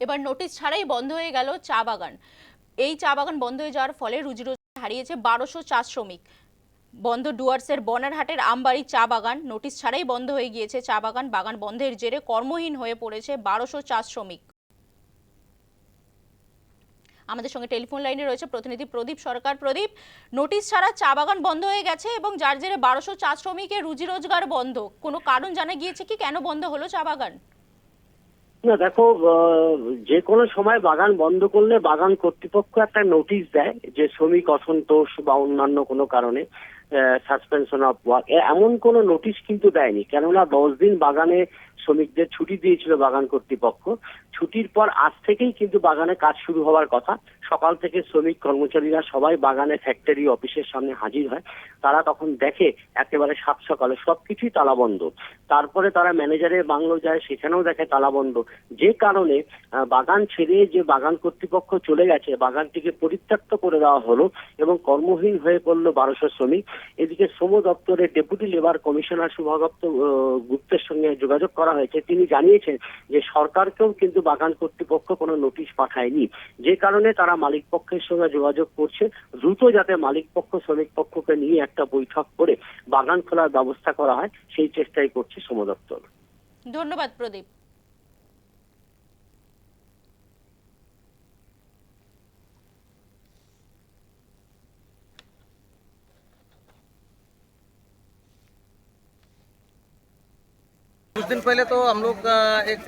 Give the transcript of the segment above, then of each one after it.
এবার নোটিশ ছাড়াই বন্ধ হয়ে গেল চা বাগান। এই চা বাগান বন্ধ হয়ে যাওয়ার ফলে রুজি রোজগার হারিয়েছে বারোশো চা শ্রমিক। বন্ধ ডুয়ার্সের বনারহাটের আমবাড়ি চা বাগান নোটিশ ছাড়াই বন্ধ হয়ে গিয়েছে চা বাগান। বাগান বন্ধের জেরে কর্মহীন হয়ে পড়েছে বারোশো চা শ্রমিক। আমাদের সঙ্গে টেলিফোন লাইনে রয়েছে প্রতিনিধি প্রদীপ সরকার। প্রদীপ নোটিশ ছাড়া চা বাগান বন্ধ হয়ে গেছে এবং যার জেরে বারোশো চা শ্রমিকের রুজি রোজগার বন্ধ। কোনো কারণ জানা গিয়েছে কি? কেন বন্ধ হলো চা বাগান? না, দেখো যে কোনো সময় বাগান বন্ধ করলে বাগান কর্তৃপক্ষ একটা নোটিশ দেয় যে শ্রমিক অসন্তোষ বা অন্যান্য কোনো কারণে সাসপেনশন অফ ওয়ার্ক এমন কোনো নোটিশ কিন্তু দেয়নি। কেননা, দশ দিন বাগানে শ্রমিকদের ছুটি দিয়েছিল বাগান কর্তৃপক্ষ। ছুটির পর আজ থেকেই কিন্তু বাগানে কাজ শুরু হওয়ার কথা। সকাল থেকে শ্রমিক কর্মচারীরা সবাই বাগানে ফ্যাক্টরি অফিসের সামনে হাজির হয়। তারা তখন দেখে একেবারে সাত সকালে সবকিছুই তালাবন্ধ। তারপরে তারা ম্যানেজারের বাংলো যায়, সেখানেও দেখে তালাবন্ধ। যে কারণে বাগান ছেড়ে যে বাগান কর্তৃপক্ষ চলে গেছে, বাগানটিকে পরিত্যক্ত করে দেওয়া হলো এবং কর্মহীন হয়ে পড়ল বারোশো শ্রমিক। এদিকে শ্রম দপ্তরের ডেপুটি লেবার কমিশনার শুভাগপ্ত গুপ্তের সঙ্গে যোগাযোগ করা হয়েছে। তিনি জানিয়েছেন যে সরকারকেও কিন্তু বাগান কর্তৃপক্ষ কোনো নোটিশ পাঠায়নি। যে কারণে তারা মালিক পক্ষের সঙ্গে যোগাযোগ করছে দ্রুত যাতে মালিক পক্ষ শ্রমিক পক্ষকে নিয়ে একটা বৈঠক করে বাগান খোলার ব্যবস্থা করা হয় সেই চেষ্টাই করছে শ্রম দপ্তর ধন্যবাদ প্রদীপ कुछ दिन पहले तो हम लोग अ, एक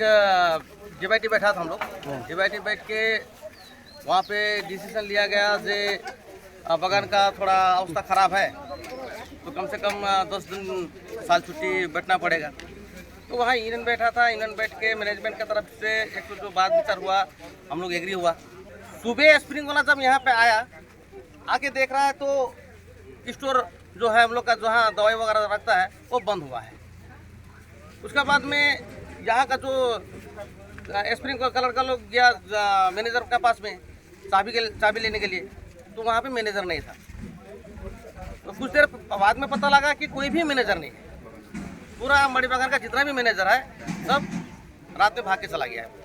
जीवाईटी बैठा था हम लोग जीवाईटी बैठ के वहाँ पे डिसीज़न लिया गया जे बगान का थोड़ा अवस्था खराब है तो कम से कम दस दिन, साल छुट्टी बैठना पड़ेगा। तो वहाँ यूनियन बैठा था, यूनियन बैठ के मैनेजमेंट की तरफ़ से एक तो जो बात विचार हुआ, हम लोग एग्री हुआ। सुबह स्प्रिंग वाला जब यहाँ पे आया, आके देख रहा है तो स्टोर जो है हम लोग का जहाँ दवाई वगैरह रखता है, वो बंद हुआ है। उसके बाद में यहाँ का जो स्प्रिंग कलर का लोग गया मैनेजर के पास में चाबी के चाबी लेने के लिए। तो वहाँ पे मैनेजर नहीं था। तो कुछ देर बाद में पता लगा कि कोई भी मैनेजर नहीं है। पूरा मणिबागर का जितना भी मैनेजर है, सब रात में भाग के चला गया है।